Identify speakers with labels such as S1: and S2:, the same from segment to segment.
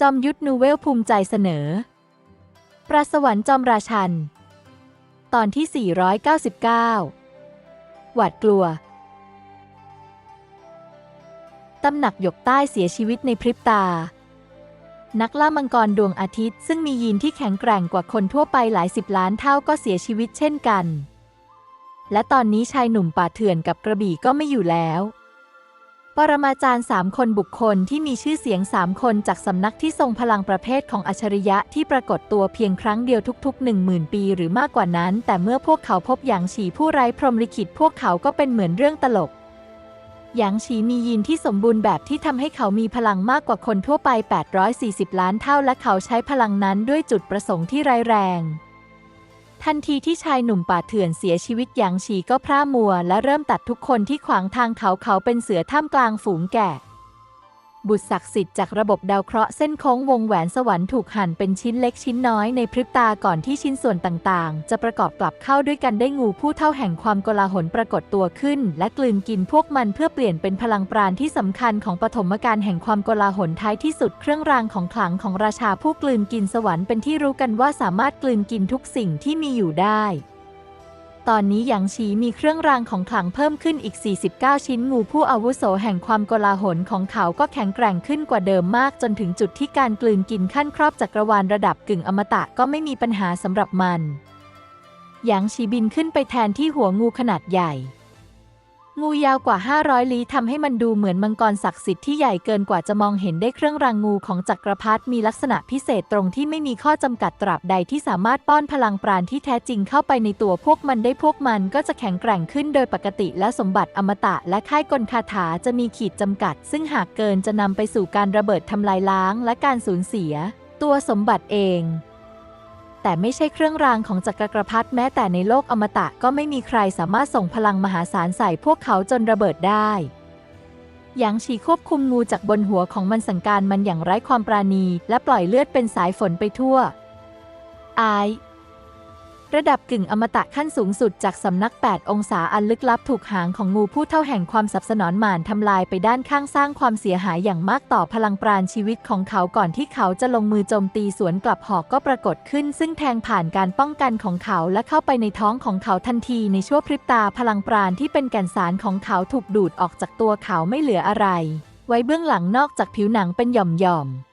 S1: จอมยุทธนูเวลภูมิใจเสนอ ปราสวรรค์จอมราชัน ตอนที่ 499 หวาดกลัว ตำหนักหยกใต้เสียชีวิตในพริบตา นักล่ามังกรดวงอาทิตย์ซึ่งมียีนที่แข็งแกร่งกว่าคนทั่วไปหลายสิบล้านเท่าก็เสียชีวิตเช่นกัน และตอนนี้ชายหนุ่มป่าเถื่อนกับกระบี่ก็ไม่อยู่แล้ว ปรมาจารย์สามคนบุคคลที่มีชื่อเสียงสามคนจากสำนักที่ทรงพลังประเภทของอัจฉริยะที่ปรากฏตัวเพียงครั้งเดียวทุกๆหนึ่งหมื่นปีหรือมากกว่านั้น แต่เมื่อพวกเขาพบหยางฉีผู้ไร้พรหมลิขิตพวกเขาก็เป็นเหมือนเรื่องตลกหยางฉีมียีนที่สมบูรณ์แบบที่ทำให้เขามีพลังมากกว่าคนทั่วไป 840 ล้านเท่าและเขาใช้พลังนั้นด้วยจุดประสงค์ที่ร้ายแรง ทันทีที่ชายหนุ่มป่าเถื่อนเสียชีวิตหยางฉีก็พร่ามัว และเริ่มตัดทุกคนที่ขวางทางเขาเขาเป็นเสือท่ามกลางฝูงแกะ บุตรศักดิ์สิทธิ์จากระบบดาวเคราะห์เส้นโค้งวงแหวนสวรรค์ถูกหั่นเป็นชิ้นเล็กชิ้นน้อยในพริบตาก่อนที่ชิ้นส่วนต่างๆ จะประกอบกลับเข้าด้วยกันได้งูผู้เท่าแห่งความกลาหลปรากฏตัวขึ้น และกลืนกินพวกมันเพื่อเปลี่ยนเป็นพลังปราณที่สำคัญของปฐมกาลแห่งความกลาหลท้ายที่สุดเครื่องรางของขลังของราชาผู้กลืนกินสวรรค์เป็นที่รู้กันว่าสามารถกลืนกินทุกสิ่งที่มีอยู่ได้ ตอนนี้หยางฉีมีเครื่องรางของขลังเพิ่มขึ้นอีก 49 ชิ้นงูผู้อาวุโสแห่งความโกลาหลของเขาก็แข็งแกร่งขึ้นกว่าเดิมมากจนถึงจุดที่การกลืนกินขั้นครอบจักรวาลระดับกึ่งอมตะก็ไม่มีปัญหาสำหรับมันหยางฉีบินขึ้นไปแทนที่หัวงูขนาดใหญ่ งูยาวกว่า 500 ลี้ทำให้มันดูเหมือนมังกรศักดิ์สิทธิ์ที่ใหญ่เกินกว่าจะมองเห็นได้เครื่องรางงูของจักรพรรดิมีลักษณะพิเศษตรงที่ไม่มีข้อจำกัดตราบใดที่สามารถป้อนพลังปราณที่แท้จริงเข้าไปในตัวพวกมันได้พวกมันก็จะแข็งแกร่งขึ้นโดยปกติและสมบัติอมตะและค่ายกลคาถาจะมีขีดจำกัด ซึ่งหากเกินจะนำไปสู่การระเบิดทำลายล้างและการสูญเสีย ตัวสมบัติเอง แต่ไม่ใช่เครื่องรางของจักรพรรดิแม้แต่ในโลกอมตะก็ไม่มีใครสามารถส่งพลังมหาศาลใส่พวกเขาจนระเบิดได้หยางฉีควบคุมงูจากบนหัวของมันสังการมันอย่างไร้ความปราณี และปล่อยเลือดเป็นสายฝนไปทั่ว อาย ระดับกึ่งอมตะขั้นสูงสุดจากสำนัก 8 องศาอันลึกลับถูกหางของงูผู้เท่าแห่งความสับสนอนหมานทำลายไปด้านข้างสร้างความเสียหายอย่างมากต่อพลังปราณชีวิตของเขาก่อนที่เขาจะลงมือโจมตีสวนกลับหอกก็ปรากฏขึ้น ซึ่งแทงผ่านการป้องกันของเขาและเข้าไปในท้องของเขาทันทีในชั่วพริบตาพลังปราณที่เป็นแก่นสารของเขาถูกดูดออกจากตัวเขาไม่เหลืออะไร ไว้เบื้องหลังนอกจากผิวหนังเป็นหย่อมๆ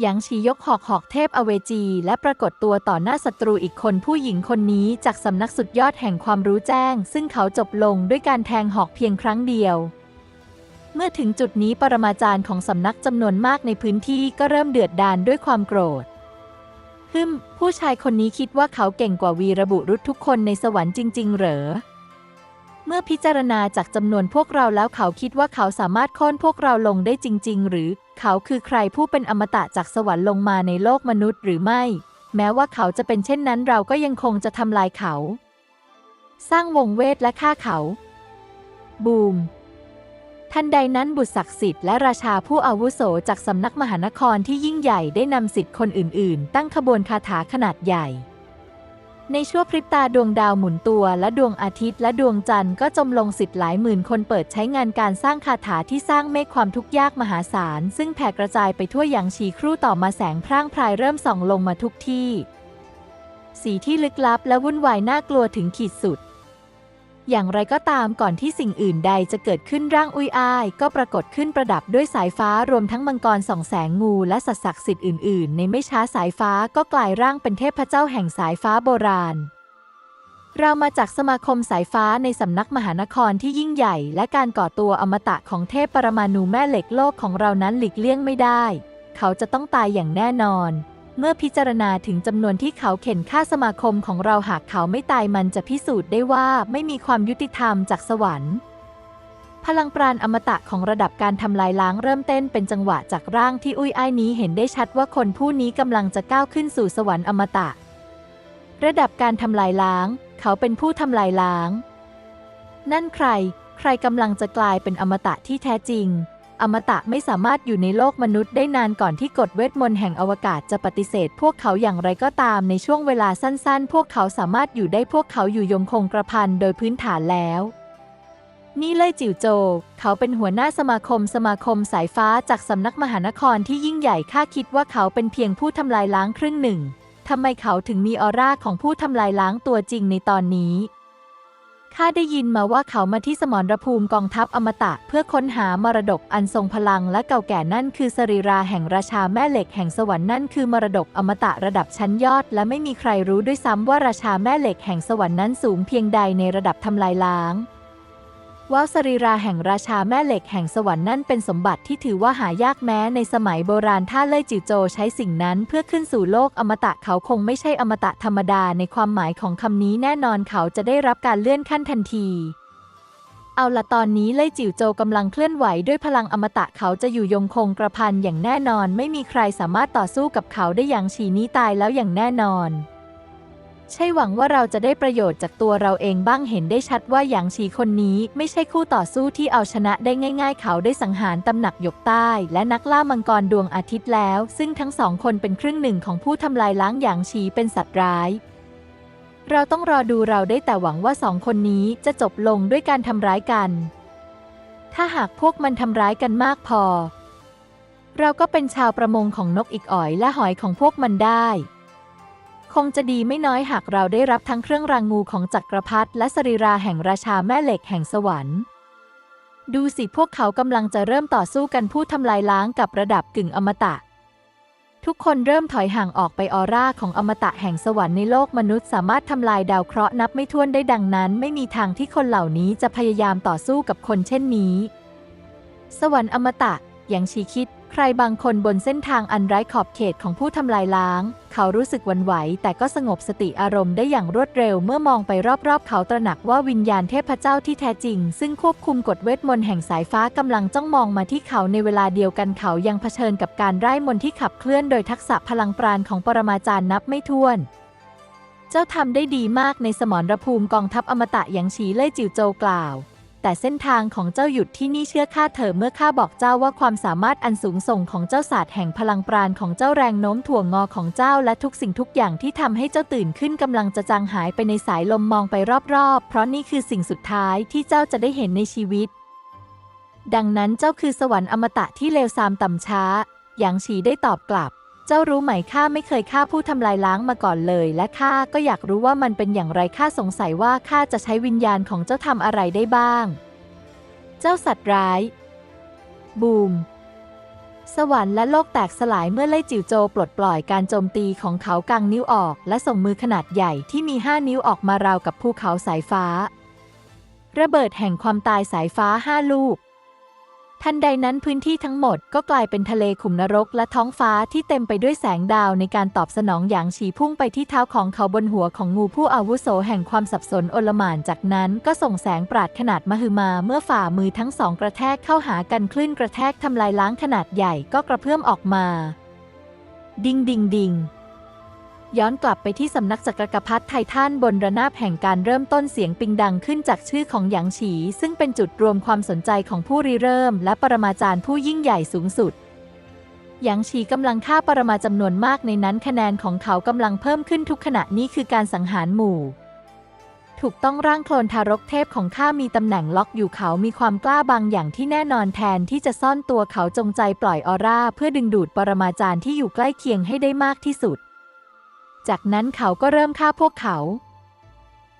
S1: หยางฉียกหอกหอกเทพอเวจี และปรากฏตัวต่อหน้าศัตรูอีกคนผู้หญิงคนนี้จากสำนักสุดยอดแห่งความรู้แจ้ง ซึ่งเขาจบลงด้วยการแทงหอกเพียงครั้งเดียว เมื่อถึงจุดนี้ปรมาจารย์ของสำนักจำนวนมากในพื้นที่ก็เริ่มเดือดดาลด้วยความโกรธฮึมผู้ชายคนนี้คิดว่าเขาเก่งกว่าวีระบุรุษทุกคนในสวรรค์จริง ๆ เหรอ มื่อพิจารณาจากจำนวนพวกเราแล้วเขาคิดว่าเขาสามารถค่นพวกเราลงได้จริง ๆ หรือเขาคือใครผู้เป็นอมตะจากสวรรค์ลงมาในโลกมนุษย์หรือไม่ แม้ว่าเขาจะเป็นเช่นนั้นเราก็ยังคงจะทำลายเขา สร้างวงเวทและฆ่าเขา บูมทันใดนั้นบุตรศักดิ์สิทธิ์และราชาผู้อาวุโสจากสำนักมหานครที่ยิ่งใหญ่ได้นำสิทธิ์คนอื่น ๆ ตั้งขบวนคาถาขนาดใหญ่ ในชั่วพริบตาดวงดาวหมุนตัว และดวงอาทิตย์และดวงจันทร์ก็จมลงสิทธิ์หลายหมื่นคนเปิดใช้งานการสร้างคาถาที่สร้างเมฆความทุกข์ยากมหาศาล ซึ่งแผ่กระจายไปทั่วอย่างฉีครู่ต่อมาแสงพร่างพรายเริ่มส่องลงมาทุกที่ สีที่ลึกลับและวุ่นวายน่ากลัวถึงขีดสุด อย่างไรก็ตามก่อนที่สิ่งอื่นใดจะเกิดขึ้นร่างอุยอ้าย ก็ปรากฏขึ้นประดับด้วยสายฟ้ารวมทั้งมังกรส่องแสงงูและสัตว์ศักดิ์สิทธิ์อื่นๆ ในไม่ช้าสายฟ้าก็กลายร่างเป็นเทพเจ้าแห่งสายฟ้าโบราณ เรามาจากสมาคมสายฟ้าในสำนักมหานครที่ยิ่งใหญ่ และการก่อตัวอมตะของเทพปรมาณูแม่เหล็กโลกของเรานั้นหลีกเลี่ยงไม่ได้ เขาจะต้องตายอย่างแน่นอน เมื่อพิจารณาถึงจำนวนที่เขาเข็นฆ่าสมาคมของเราหากเขาไม่ตายมันจะพิสูจน์ได้ว่าไม่มีความยุติธรรมจากสวรรค์ พลังปราณอมตะของระดับการทำลายล้างเริ่มเต้นเป็นจังหวะจากร่างที่อุ้ยอ้ายนี้เห็นได้ชัดว่าคนผู้นี้กำลังจะก้าวขึ้นสู่สวรรค์อมตะ ระดับการทำลายล้าง เขาเป็นผู้ทำลายล้าง นั่นใคร ใครกำลังจะกลายเป็นอมตะที่แท้จริง อมตะไม่สามารถอยู่ในโลกมนุษย์ได้นานก่อนที่กฎเวทมนต์แห่งอวกาศจะปฏิเสธ พวกเขาอย่างไรก็ตามในช่วงเวลาสั้น ๆ พวกเขาสามารถอยู่ได้พวกเขาอยู่ยงคงกระพันโดยพื้นฐานแล้ว นี่เลยจิ๋วโจ เขาเป็นหัวหน้าสมาคมสมาคมสายฟ้าจากสำนักมหานครที่ยิ่งใหญ่ข้าคิดว่าเขาเป็นเพียงผู้ทำลายล้างครึ่งหนึ่งทำไมเขาถึงมีออร่าของผู้ทำลายล้างตัวจริงในตอนนี้ ข้าได้ยินมาว่าเขามาที่สมรภูมิกองทัพอมตะ เพื่อค้นหามรดกอันทรงพลังและเก่าแก่นั่นคือสรีราแห่งราชาแม่เหล็กแห่งสวรรค์นั่นคือมรดกอมตะระดับชั้นยอด และไม่มีใครรู้ด้วยซ้ำว่าราชาแม่เหล็กแห่งสวรรค์นั้นสูงเพียงใดในระดับทำลายล้าง ว่าสรีราแห่งราชาแม่เหล็กแห่งสวรรค์นั่นเป็นสมบัติที่ถือว่าหายากแม้ในสมัยโบราณถ้าเล่ยจิ๋วโจใช้สิ่งนั้นเพื่อขึ้นสู่โลกอมตะเขาคงไม่ใช่อมตะธรรมดาในความหมายของคำนี้แน่นอนเขาจะได้รับการเลื่อนขั้นทันทีเอาละตอนนี้เล่ยจิ๋วโจกำลังเคลื่อนไหวด้วยพลังอมตะเขาจะอยู่ยงคงกระพันอย่างแน่นอน ไม่มีใครสามารถต่อสู้กับเขาได้อย่างฉีนี้ตายแล้วอย่างแน่นอน ใช่หวังว่าเราจะได้ประโยชน์จากตัวเราเองบ้างเห็นได้ชัดว่าหยางฉีคนนี้ไม่ใช่คู่ต่อสู้ที่เอาชนะได้ง่าย ๆ เขาได้สังหารตำหนักหยกใต้ และนักล่ามังกรดวงอาทิตย์แล้ว ซึ่งทั้งสองคนเป็นครึ่งหนึ่งของผู้ทำลายล้างหยางฉีเป็นสัตว์ร้ายเราต้องรอดูเราได้แต่หวังว่าสองคนนี้จะจบลงด้วยการทำร้ายกัน ถ้าหากพวกมันทำร้ายกันมากพอ เราก็เป็นชาวประมงของนกอีกอ่อยและหอยของพวกมันได้ คงจะดีไม่น้อยหากเราได้รับทั้งเครื่องรางงูของจักรพรรดิและสรีราแห่งราชาแม่เหล็กแห่งสวรรค์ ดูสิพวกเขากำลังจะเริ่มต่อสู้กันผู้ทำลายล้างกับระดับกึ่งอมตะ ทุกคนเริ่มถอยห่างออกไปออร่าของอมตะแห่งสวรรค์ในโลกมนุษย์สามารถทำลายดาวเคราะห์นับไม่ถ้วนได้ดังนั้น ไม่มีทางที่คนเหล่านี้จะพยายามต่อสู้กับคนเช่นนี้ สวรรค์อมตะอย่างชีคิด ใครบางคนบนเส้นทางอันไร้ขอบเขตของผู้ทำลายล้าง เขารู้สึกวันไหว แต่ก็สงบสติอารมณ์ได้อย่างรวดเร็วเมื่อมองไปรอบๆ เขาตระหนักว่าวิญญาณเทพเจ้าที่แท้จริง ซึ่งควบคุมกฎเวทมนต์แห่งสายฟ้ากำลังจ้องมองมาที่เขาในเวลาเดียวกันเขายังเผชิญกับการไร้มนต์ที่ขับเคลื่อนโดยทักษะพลังปราณของปรมาจารย์นับไม่ถ้วนเจ้าทำได้ดีมากในสมรภูมิกองทัพอมตะอย่างฉีเล่ยจิวโจวกล่าว แต่เส้นทางของเจ้าหยุดที่นี่เชื่อข้าเถอะเมื่อข้าบอกเจ้าว่าความสามารถอันสูงส่งของเจ้าศาสตร์แห่งพลังปราณของเจ้าแรงโน้มถ่วงงอของเจ้าและทุกสิ่งทุกอย่างที่ทำให้เจ้าตื่นขึ้นกำลังจะจางหายไปในสายลมมองไปรอบๆ เพราะนี่คือสิ่งสุดท้ายที่เจ้าจะได้เห็นในชีวิต ดังนั้นเจ้าคือสวรรค์อมตะที่เลวทรามต่ำช้าหยางฉีได้ตอบกลับ เจ้ารู้ไหมข้าไม่เคยฆ่าผู้ทำลายล้างมาก่อนเลย และข้าก็อยากรู้ว่ามันเป็นอย่างไรข้าสงสัยว่าข้าจะใช้วิญญาณของเจ้าทำอะไรได้บ้าง เจ้าสัตว์ร้าย บูม สวรรค์และโลกแตกสลายเมื่อไล่จิ๋วโจปลดปล่อยการโจมตีของเขากางนิ้วออก และส่งมือขนาดใหญ่ที่มีห้านิ้วออกมาราวกับภูเขาสายฟ้า ระเบิดแห่งความตายสายฟ้าห้าลูก ทันใดนั้นพื้นที่ทั้งหมดก็กลายเป็นทะเลขุมนรกและท้องฟ้าที่เต็มไปด้วยแสงดาวในการตอบสนองอย่างฉีพุ่งไปที่เท้าของเขาบนหัวของงูผู้อาวุโสแห่งความสับสนโอลหม่านจากนั้นก็ส่งแสงปราดขนาดมหึมาเมื่อฝ่ามือทั้งสองกระแทกเข้าหากันคลื่นกระแทกทำลายล้างขนาดใหญ่ก็กระเพื่อมออกมา ดิงดิงดิง ย้อนกลับไปที่สำนักจักรกพัฒไททันบนระนาบแห่งการเริ่มต้นเสียงปิงดังขึ้นจากชื่อของหยางฉี ซึ่งเป็นจุดรวมความสนใจของผู้ริเริ่ม และปรมาจารย์ผู้ยิ่งใหญ่สูงสุดหยางฉีกำลังฆ่าปรมาจำนวนมากในนั้นคะแนนของเขากำลังเพิ่มขึ้นทุกขณะนี้คือการสังหารหมู่ ถูกต้องร่างโคลนทารกเทพของข้ามีตำแหน่งล็อกอยู่เขามีความกล้าบางอย่างที่แน่นอนแทนที่จะซ่อนตัวเขาจงใจปล่อยออร่าเพื่อดึงดูดปรมาจารย์ที่อยู่ใกล้เคียงให้ได้มากที่สุด จากนั้นเขาก็เริ่มฆ่าพวกเขา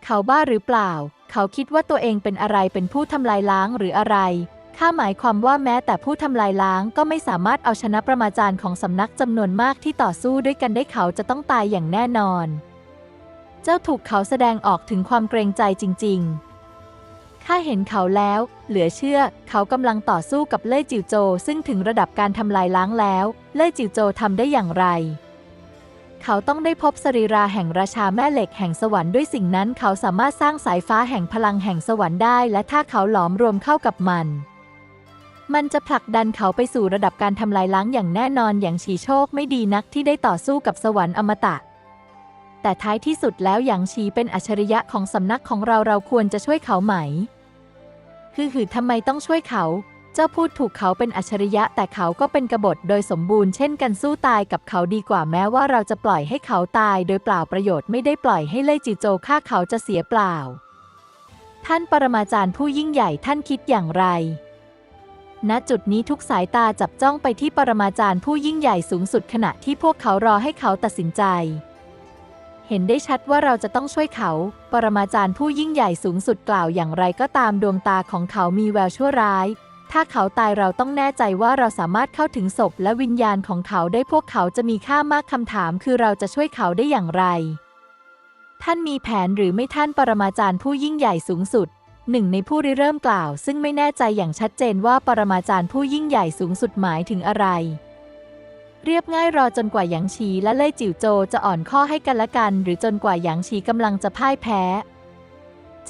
S1: เขาบ้าหรือเปล่า เขาคิดว่าตัวเองเป็นอะไรเป็นผู้ทำลายล้างหรืออะไร ข้าหมายความว่าแม้แต่ผู้ทำลายล้างก็ไม่สามารถเอาชนะประมาจารย์ของสำนักจำนวนมากที่ต่อสู้ด้วยกันได้เขาจะต้องตายอย่างแน่นอน เจ้าถูกเขาแสดงออกถึงความเกรงใจจริง ๆข้าเห็นเขาแล้ว เหลือเชื่อ เขากำลังต่อสู้กับเล่ยจิวโจ ซึ่งถึงระดับการทำลายล้างแล้ว เล่ยจิวโจทำได้อย่างไร เขาต้องได้พบสรีราแห่งราชาแม่เหล็กแห่งสวรรค์ด้วยสิ่งนั้นเขาสามารถสร้างสายฟ้าแห่งพลังแห่งสวรรค์ได้ และถ้าเขาหลอมรวมเข้ากับมัน มันจะผลักดันเขาไปสู่ระดับการทำลายล้างอย่างแน่นอนอย่างฉีโชคไม่ดีนักที่ได้ต่อสู้กับสวรรค์อมตะ แต่ท้ายที่สุดแล้วหยางชีเป็นอัจฉริยะของสำนักของเราเราควรจะช่วยเขาไหม คือหือทำไมต้องช่วยเขา เจ้าพูดถูกเขาเป็นอัจฉริยะแต่เขาก็เป็นกบฏโดยสมบูรณ์เช่นกันสู้ตายกับเขาดีกว่าแม้ว่าเราจะปล่อยให้เขาตายโดยเปล่าประโยชน์ไม่ได้ปล่อยให้เล่ยจิโจฆ่าเขาจะเสียเปล่า ท่านปรมาจารย์ผู้ยิ่งใหญ่ท่านคิดอย่างไร ณจุดนี้ทุกสายตาจับจ้องไปที่ปรมาจารย์ผู้ยิ่งใหญ่สูงสุดขณะที่พวกเขารอให้เขาตัดสินใจเห็นได้ชัดว่าเราจะต้องช่วยเขา ปรมาจารย์ผู้ยิ่งใหญ่สูงสุดกล่าวอย่างไรก็ตามดวงตาของเขามีแววชั่วร้าย ถ้าเขาตายเราต้องแน่ใจว่าเราสามารถเข้าถึงศพและวิญญาณของเขาได้พวกเขาจะมีค่ามากคำถามคือเราจะช่วยเขาได้อย่างไร ท่านมีแผนหรือไม่ท่านปรมาจารย์ผู้ยิ่งใหญ่สูงสุด หนึ่งในผู้ริเริ่มกล่าว ซึ่งไม่แน่ใจอย่างชัดเจนว่าปรมาจารย์ผู้ยิ่งใหญ่สูงสุดหมายถึงอะไร เรียบง่ายรอจนกว่าหยางชีและเล่ยจิ๋วโจจะอ่อนข้อให้กันละกัน หรือจนกว่าหยางชีกำลังจะพ่ายแพ้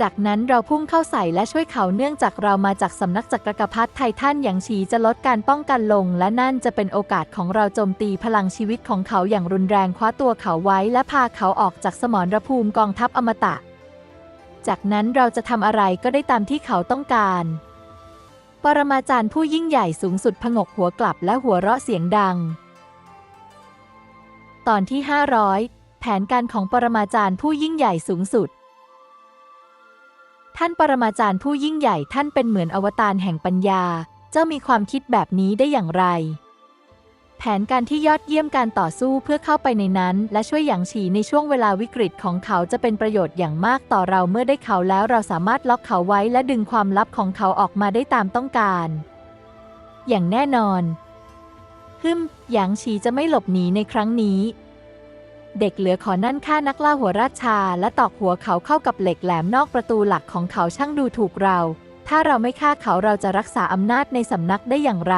S1: จากนั้นเราพุ่งเข้าใส่และช่วยเขาเนื่องจากเรามาจากสำนักจักรพรรดิไททันหยางชีจะลดการป้องกันลง และนั่นจะเป็นโอกาสของเราโจมตีพลังชีวิตของเขาอย่างรุนแรงคว้าตัวเขาไว้ และพาเขาออกจากสมรภูมิกองทัพอมตะ จากนั้นเราจะทำอะไรก็ได้ตามที่เขาต้องการ ปรมาจารย์ผู้ยิ่งใหญ่สูงสุดผงกหัวกลับและหัวเราะเสียงดัง ตอนที่ 500 แผนการของปรมาจารย์ผู้ยิ่งใหญ่สูงสุด ท่านปรมาจารย์ผู้ยิ่งใหญ่ท่านเป็นเหมือนอวตารแห่งปัญญา เจ้ามีความคิดแบบนี้ได้อย่างไร แผนการที่ยอดเยี่ยมการต่อสู้เพื่อเข้าไปในนั้น และช่วยหยางฉีในช่วงเวลาวิกฤตของเขาจะเป็นประโยชน์อย่างมากต่อเราเมื่อได้เขาแล้วเราสามารถล็อกเขาไว้และดึงความลับของเขาออกมาได้ตามต้องการ อย่างแน่นอนฮึมหยางฉีจะไม่หลบหนีในครั้งนี้ เด็กเหลือขอนั่นฆ่านักล่าหัวราชา และตอกหัวเขาเข้ากับเหล็กแหลมนอกประตูหลักของเขาช่างดูถูกเรา ถ้าเราไม่ฆ่าเขาเราจะรักษาอำนาจในสำนักได้อย่างไร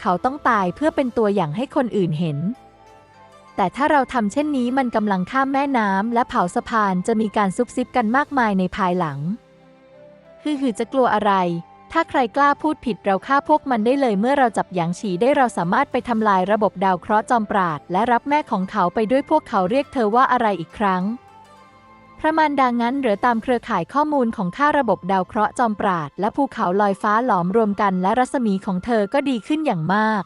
S1: เขาต้องตายเพื่อเป็นตัวอย่างให้คนอื่นเห็น แต่ถ้าเราทำเช่นนี้มันกำลังข้ามแม่น้ำและเผาสะพานจะมีการซุบซิบกันมากมายในภายหลัง คือหือจะกลัวอะไร ถ้าใครกล้าพูดผิดเราฆ่าพวกมันได้เลยเมื่อเราจับหยางฉีได้เราสามารถไปทำลายระบบดาวเคราะห์จอมปราด และรับแม่ของเขาไปด้วยพวกเขาเรียกเธอว่าอะไรอีกครั้ง พระมารดางั้นหรือตามเครือข่ายข้อมูลของข้าระบบดาวเคราะห์จอมปราด และภูเขาลอยฟ้าหลอมรวมกัน และรัศมีของเธอก็ดีขึ้นอย่างมาก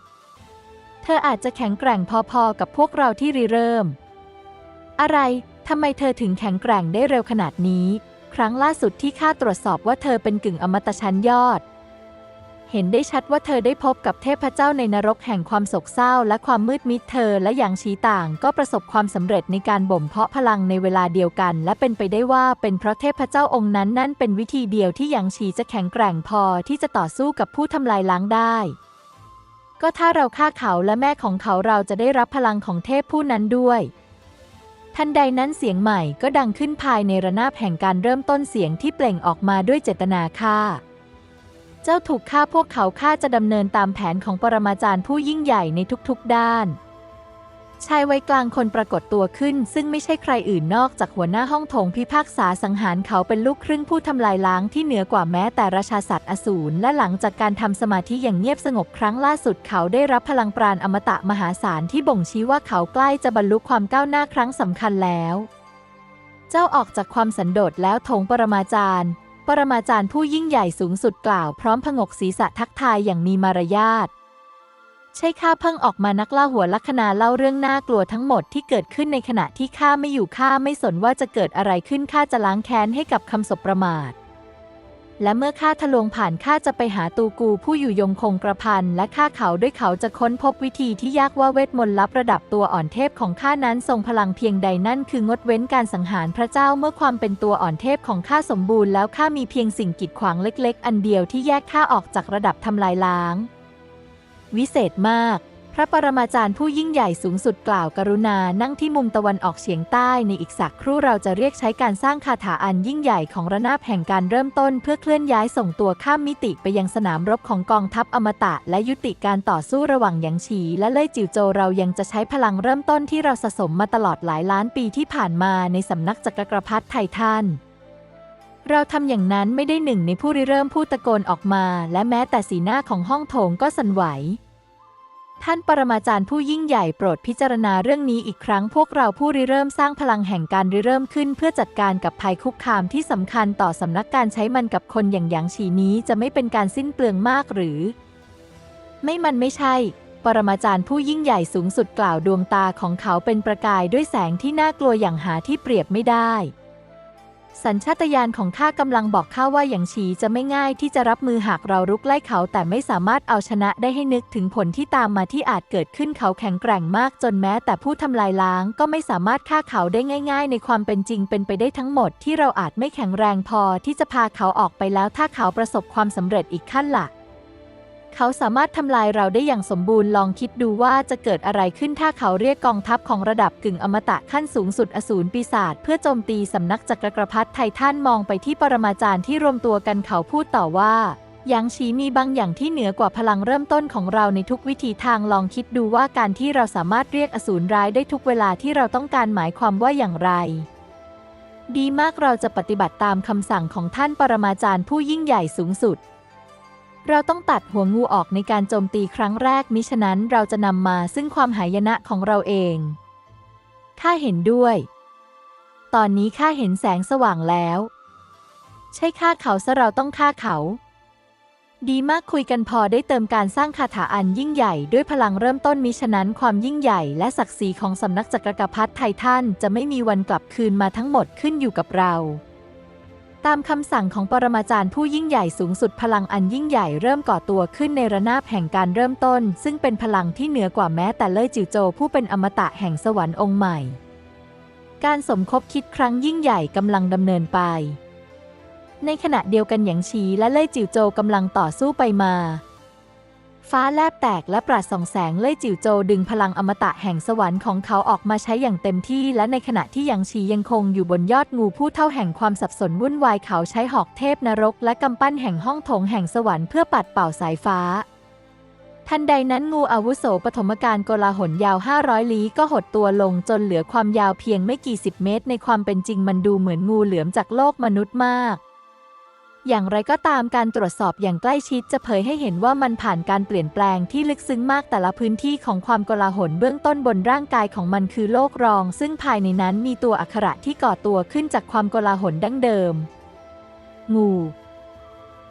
S1: เธออาจจะแข็งแกร่งพอๆกับพวกเราที่ริเริ่ม อะไรทำไมเธอถึงแข็งแกร่งได้เร็วขนาดนี้ ครั้งล่าสุดที่ข้าตรวจสอบว่าเธอเป็นกึ่งอมตะชั้นยอด เห็นได้ชัดว่าเธอได้พบกับเทพเจ้าในนรกแห่งความโศกเศร้าและความมืดมิดเธอและอย่างชีต่าง ก็ประสบความสำเร็จในการบ่มเพาะพลังในเวลาเดียวกัน และเป็นไปได้ว่าเป็นเพราะเทพเจ้าองค์นั้นนั่นเป็นวิธีเดียวที่หยางชีจะแข็งแกร่งพอที่จะต่อสู้กับผู้ทำลายล้างได้ ก็ถ้าเราฆ่าเขาและแม่ของเขาเราจะได้รับพลังของเทพผู้นั้นด้วย ทันใดนั้นเสียงใหม่ก็ดังขึ้นภายในระนาบแห่งการเริ่มต้นเสียงที่เปล่งออกมาด้วยเจตนาฆ่า เจ้าถูกฆ่าพวกเขาฆ่าจะดำเนินตามแผนของปรมาจารย์ผู้ยิ่งใหญ่ในทุกๆด้าน ชายวัยกลางคนปรากฏตัวขึ้น ซึ่งไม่ใช่ใครอื่นนอกจากหัวหน้าห้องโถงพิพากษาสังหารเขาเป็นลูกครึ่งผู้ทำลายล้างที่เหนือกว่าแม้แต่ราชาสัตว์อสูรและหลังจากการทำสมาธิอย่างเงียบสงบครั้งล่าสุดเขาได้รับพลังปราณอมตะมหาศาลที่บ่งชี้ว่าเขาใกล้จะบรรลุความก้าวหน้าครั้งสำคัญแล้ว เจ้าออกจากความสันโดษแล้วโถงปรมาจารย์ ปรมาจารย์ผู้ยิ่งใหญ่สูงสุดกล่าวพร้อมผงกศีรษะทักทายอย่างมีมารยาท ใช่ข้าพิ่งออกมานักล่าหัวลัคนาเล่าเรื่องน่ากลัวทั้งหมดที่เกิดขึ้นในขณะที่ข้าไม่อยู่ข้าไม่สนว่าจะเกิดอะไรขึ้นข้าจะล้างแค้นให้กับคำสบประมาท และเมื่อข้าทะลวงผ่านข้าจะไปหาตูกูผู้อยู่ยงคงกระพันและข้าเขาด้วยเขาจะค้นพบวิธีที่ยากว่าเวทมนต์ลับระดับตัวอ่อนเทพของข้านั้นทรงพลังเพียงใดนั่นคืองดเว้นการสังหารพระเจ้าเมื่อความเป็นตัวอ่อนเทพของข้าสมบูรณ์แล้วข้ามีเพียงสิ่งกีดขวางเล็ก ๆ อันเดียวที่แยกข้าออกจากระดับทำลายล้าง วิเศษมาก พระปรมาจารย์ผู้ยิ่งใหญ่สูงสุดกล่าวกรุณานั่งที่มุมตะวันออกเฉียงใต้ในอีกสักครู่เราจะเรียกใช้การสร้างคาถาอันยิ่งใหญ่ของระนาบแห่งการเริ่มต้น เพื่อเคลื่อนย้ายส่งตัวข้ามมิติไปยังสนามรบของกองทัพอมตะ และยุติการต่อสู้ระหว่างหยางฉีและเล่ยจิวโจวเรายังจะใช้พลังเริ่มต้นที่เราสะสมมาตลอดหลายล้านปีที่ผ่านมาในสำนักจักรพรรดิไททัน เราทำอย่างนั้นไม่ได้หนึ่งในผู้ริเริ่มพูดตะโกนออกมา และแม้แต่สีหน้าของห้องโถงก็สั่นไหว ท่านปรมาจารย์ผู้ยิ่งใหญ่โปรดพิจารณาเรื่องนี้อีกครั้งพวกเราผู้ริเริ่มสร้างพลังแห่งการริเริ่มขึ้น เพื่อจัดการกับภัยคุกคามที่สำคัญต่อสำนักการใช้มันกับคนอย่างหยางฉีนี้จะไม่เป็นการสิ้นเปลืองมากหรือ ไม่มันไม่ใช่ ปรมาจารย์ผู้ยิ่งใหญ่สูงสุดกล่าวดวงตาของเขาเป็นประกายด้วยแสงที่น่ากลัวอย่างหาที่เปรียบไม่ได้ สัญชาตญาณของข้ากำลังบอกข้าว่าอย่างฉีจะไม่ง่ายที่จะรับมือหากเรารุกไล่เขา แต่ไม่สามารถเอาชนะได้ให้นึกถึงผลที่ตามมาที่อาจเกิดขึ้นเขาแข็งแกร่งมากจนแม้ แต่ผู้ทำลายล้างก็ไม่สามารถฆ่าเขาได้ง่าย ๆ ในความเป็นจริงเป็นไปได้ทั้งหมดที่เราอาจไม่แข็งแรงพอที่จะพาเขาออกไปแล้วถ้าเขาประสบความสำเร็จอีกขั้นละ่ะ เขาสามารถทำลายเราได้อย่างสมบูรณ์ลองคิดดูว่าจะเกิดอะไรขึ้นถ้าเขาเรียกกองทัพของระดับกึ่งอมตะขั้นสูงสุดอสูรปีศาจเพื่อโจมตีสำนักจักรกรพรรดิไททันมองไปที่ปรมาจารย์ที่รวมตัวกันเขาพูดต่อว่ายางฉีมีบางอย่างที่เหนือกว่าพลังเริ่มต้นของเราในทุกวิธีทางลองคิดดูว่าการที่เราสามารถเรียกอสูรร้ายได้ทุกเวลาที่เราต้องการหมายความว่าอย่างไร ดีมากเราจะปฏิบัติตามคำสั่งของท่านปรมาจารย์ผู้ยิ่งใหญ่สูงสุด เราต้องตัดหัวงูออกในการโจมตีครั้งแรกมิฉะนั้นเราจะนำมาซึ่งความหายนะของเราเองข้าเห็นด้วย ตอนนี้ข้าเห็นแสงสว่างแล้ว ใช่ฆ่าเขาซะเราต้องฆ่าเขา ดีมากคุยกันพอได้เติมการสร้างคาถาอันยิ่งใหญ่ด้วยพลังเริ่มต้นมิฉะนั้นความยิ่งใหญ่และศักดิ์ศรีของสำนักจักรกพรรดิไททันจะไม่มีวันกลับคืนมาทั้งหมดขึ้นอยู่กับเรา ตามคำสั่งของปรมาจารย์ผู้ยิ่งใหญ่สูงสุดพลังอันยิ่งใหญ่เริ่มก่อตัวขึ้นในระนาบแห่งการเริ่มต้น ซึ่งเป็นพลังที่เหนือกว่าแม้แต่เล่ยจิวโจผู้เป็นอมตะแห่งสวรรค์องค์ใหม่ การสมคบคิดครั้งยิ่งใหญ่กำลังดำเนินไป ในขณะเดียวกันหยางชีและเล่ยจิวโจกำลังต่อสู้ไปมา ฟ้าแลบแตกและปราดส่องแสงเล่ยจิ๋วโจดึงพลังอมตะแห่งสวรรค์ของเขาออกมาใช้อย่างเต็มที่ และในขณะที่ยางชียังคงอยู่บนยอดงูผู้เท่าแห่งความสับสนวุ่นวายเขาใช้หอกเทพนรก และกำปั้นแห่งห้องโถงแห่งสวรรค์เพื่อปัดเป่าสายฟ้า ทันใดนั้นงูอาวุโสปฐมกาลโกลาหลยาว 500 ลี้ก็หดตัวลงจนเหลือความยาวเพียงไม่กี่สิบเมตร ในความเป็นจริงมันดูเหมือนงูเหลือมจากโลกมนุษย์มาก อย่างไรก็ตามการตรวจสอบอย่างใกล้ชิดจะเผยให้เห็นว่ามันผ่านการเปลี่ยนแปลงที่ลึกซึ้งมากแต่ละพื้นที่ของความกลาหลเบื้องต้นบนร่างกายของมันคือโลกรอง ซึ่งภายในนั้นมีตัวอักขระที่ก่อตัวขึ้นจากความกลาหลดั้งเดิม งู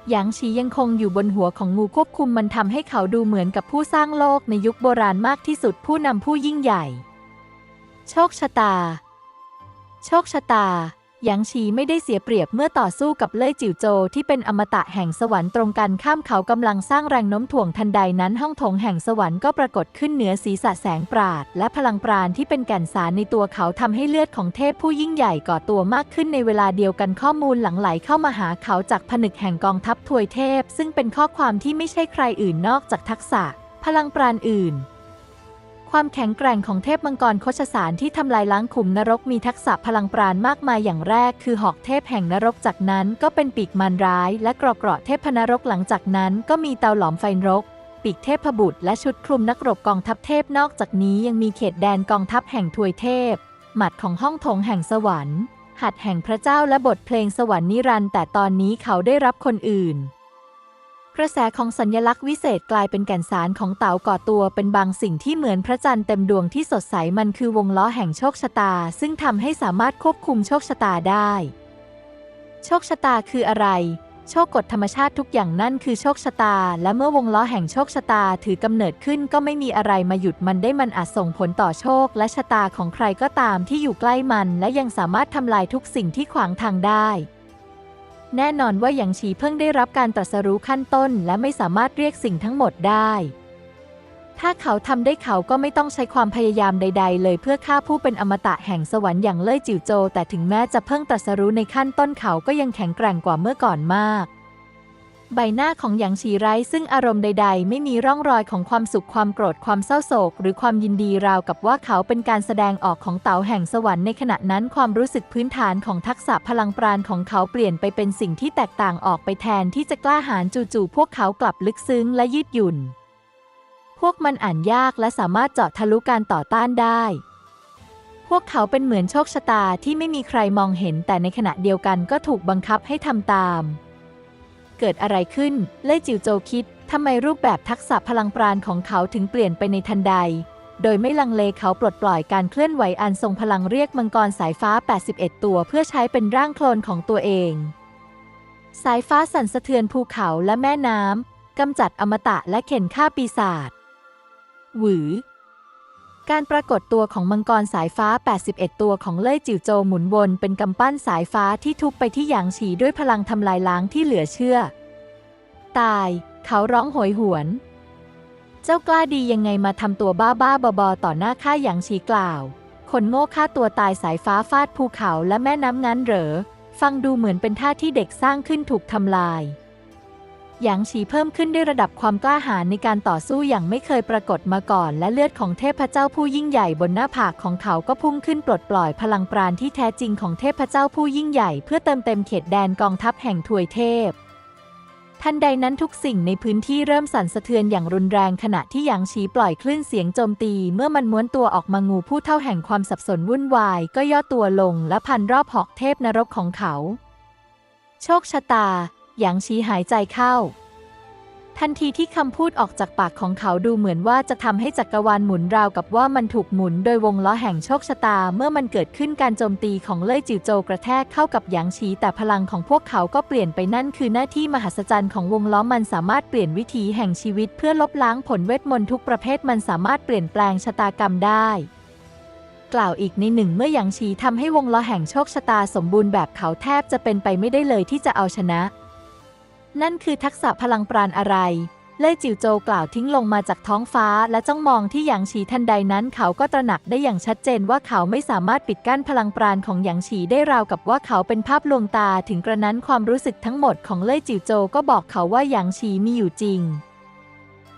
S1: หยางฉียังคงอยู่บนหัวของงูควบคุมมันทำให้เขาดูเหมือนกับผู้สร้างโลกในยุคโบราณมากที่สุดผู้นำผู้ยิ่งใหญ่ โชคชะตา โชคชะตา หยางฉีไม่ได้เสียเปรียบเมื่อต่อสู้กับเล่ยจิ๋วโจที่เป็นอมตะแห่งสวรรค์ตรงกันข้ามเขากำลังสร้างแรงโน้มถ่วงทันใดนั้นห้องโถงแห่งสวรรค์ก็ปรากฏขึ้นเหนือศีรษะแสงปราด และพลังปราณที่เป็นแก่นสารในตัวเขาทำให้เลือดของเทพผู้ยิ่งใหญ่ก่อตัวมากขึ้นในเวลาเดียวกันข้อมูลหลั่งไหลเข้ามาหาเขาจากผนึกแห่งกองทัพทวยเทพ ซึ่งเป็นข้อความที่ไม่ใช่ใครอื่นนอกจากทักษะ พลังปราณอื่น ความแข็งแกร่งของเทพมังกรโคชสารที่ทำลายล้างขุมนรกมีทักษะพลังปราณมากมายอย่างแรก คือหอกเทพแห่งนรกจากนั้นก็เป็นปีกมารร้าย และกราะเกราะเทพนรกหลังจากนั้น ก็มีเตาหลอมไฟนรก ปีกเทพบุตรและชุดคลุมนักรบกองทัพเทพนอกจากนี้ยังมีเขตแดนกองทัพแห่งทวยเทพ หมัดของห้องโถงแห่งสวรรค์หัดแห่งพระเจ้าและบทเพลงสวรรค์นิรันด์แต่ตอนนี้เขาได้รับคนอื่น ระแสของสัญลักษณ์วิเศษกลายเป็นแก่นสารของเต๋าก่อตัวเป็นบางสิ่งที่เหมือนพระจันทร์เต็มดวงที่สดใสมันคือวงล้อแห่งโชคชะตา ซึ่งทำให้สามารถควบคุมโชคชะตาได้ โชคชะตาคืออะไร โชคกฎธรรมชาติทุกอย่างนั่นคือโชคชะตา และเมื่อวงล้อแห่งโชคชะตาถือกำเนิดขึ้นก็ไม่มีอะไรมาหยุดมันได้มันอาจส่งผลต่อโชค และชะตาของใครก็ตามที่อยู่ใกล้มัน และยังสามารถทำลายทุกสิ่งที่ขวางทางได้ แน่นอนว่าหยางฉีเพิ่งได้รับการตรัสรู้ขั้นต้น และไม่สามารถเรียกสิ่งทั้งหมดได้ ถ้าเขาทำได้เขาก็ไม่ต้องใช้ความพยายามใด ๆ เลยเพื่อฆ่าผู้เป็นอมตะแห่งสวรรค์อย่างเล่ยจิ๋วโจ แต่ถึงแม้จะเพิ่งตรัสรู้ในขั้นต้นเขาก็ยังแข็งแกร่งกว่าเมื่อก่อนมาก ใบหน้าของหยางฉีไร้ซึ่งอารมณ์ใด ๆ ไม่มีร่องรอยของความสุขความโกรธความเศร้าโศก หรือความยินดีราวกับว่าเขาเป็นการแสดงออกของเต๋าแห่งสวรรค์ในขณะนั้นความรู้สึกพื้นฐานของทักษะพลังปราณของเขาเปลี่ยนไปเป็นสิ่งที่แตกต่างออกไปแทนที่จะกล้าหาญจู่ๆพวกเขากลับลึกซึ้งและยืดหยุ่น พวกมันอ่านยากและสามารถเจาะทะลุการต่อต้านได้พวกเขาเป็นเหมือนโชคชะตาที่ไม่มีใครมองเห็นแต่ในขณะเดียวกันก็ถูกบังคับให้ทำตาม เกิดอะไรขึ้น เล่จิวโจคิดทำไมรูปแบบทักษะพลังปราณของเขาถึงเปลี่ยนไปในทันใด โดยไม่ลังเลเขาปลดปล่อยการเคลื่อนไหวอันทรงพลังเรียกมังกรสายฟ้า 81 ตัวเพื่อใช้เป็นร่างโคลนของตัวเอง สายฟ้าสั่นสะเทือนภูเขาและแม่น้ำกำจัดอมตะและเข็นฆ่าปีศาจหวือ การปรากฏตัวของมังกรสายฟ้า 81 ตัวของเล่ยจิ๋วโจหมุนวนเป็นกำปั้นสายฟ้าที่ทุบไปที่หยางฉีด้วยพลังทำลายล้างที่เหลือเชื่อ ตาย เขาร้องโหยหวน เจ้ากล้าดียังไงมาทำตัวบ้าบ้าๆบอๆต่อหน้าข้าหยางฉีกล่าว คนโง่ฆ่าตัวตายสายฟ้าฟาดภูเขาและแม่น้ำงั้นเหรอ ฟังดูเหมือนเป็นท่าที่เด็กสร้างขึ้นถูกทำลาย หยางฉีเพิ่มขึ้นด้วยระดับความกล้าหาญในการต่อสู้อย่างไม่เคยปรากฏมาก่อน และเลือดของเทพเจ้าผู้ยิ่งใหญ่บนหน้าผากของเขาก็พุ่งขึ้นปลดปล่อยพลังปราณที่แท้จริงของเทพเจ้าผู้ยิ่งใหญ่ เพื่อเติมเต็มเขตแดนกองทัพแห่งถวยเทพทันใดนั้นทุกสิ่งในพื้นที่เริ่มสั่นสะเทือนอย่างรุนแรงขณะที่หยางฉีปล่อยคลื่นเสียงโจมตี เมื่อมันม้วนตัวออกมางูผู้เท่าแห่งความสับสนวุ่นวาย ก็ย่อตัวลงและพันรอบหอกเทพนรกของเขา โชคชะตา หยางฉีหายใจเข้า ทันทีที่คำพูดออกจากปากของเขาดูเหมือนว่าจะทำให้จักรวาลหมุนราวกับว่ามันถูกหมุนโดยวงล้อแห่งโชคชะตา เมื่อมันเกิดขึ้นการโจมตีของเล่ยจิ๋วโจกระแทกเข้ากับหยางฉีแต่พลังของพวกเขาก็เปลี่ยนไปนั่นคือหน้าที่มหัศจรรย์ของวงล้อมันสามารถเปลี่ยนวิถีแห่งชีวิต เพื่อลบล้างผลเวทมนต์ทุกประเภทมันสามารถเปลี่ยนแปลงชะตากรรมได้กล่าวอีกในหนึ่งเมื่อหยางฉีทำให้วงล้อแห่งโชคชะตาสมบูรณ์แบบเขาแทบจะเป็นไปไม่ได้เลยที่จะเอาชนะ นั่นคือทักษะพลังปราณอะไร เล่ยจิ๋วโจวกล่าวทิ้งลงมาจากท้องฟ้าและจ้องมองที่หยางฉีทันใดนั้นเขาก็ตระหนักได้อย่างชัดเจนว่าเขาไม่สามารถปิดกั้นพลังปราณของหยางฉีได้ราวกับว่าเขาเป็นภาพลวงตาถึงกระนั้นความรู้สึกทั้งหมดของเล่ยจิ๋วโจวก็บอกเขาว่าหยางฉีมีอยู่จริง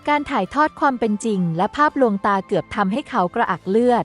S1: การถ่ายทอดความเป็นจริง และภาพลวงตาเกือบทำให้เขากระอักเลือด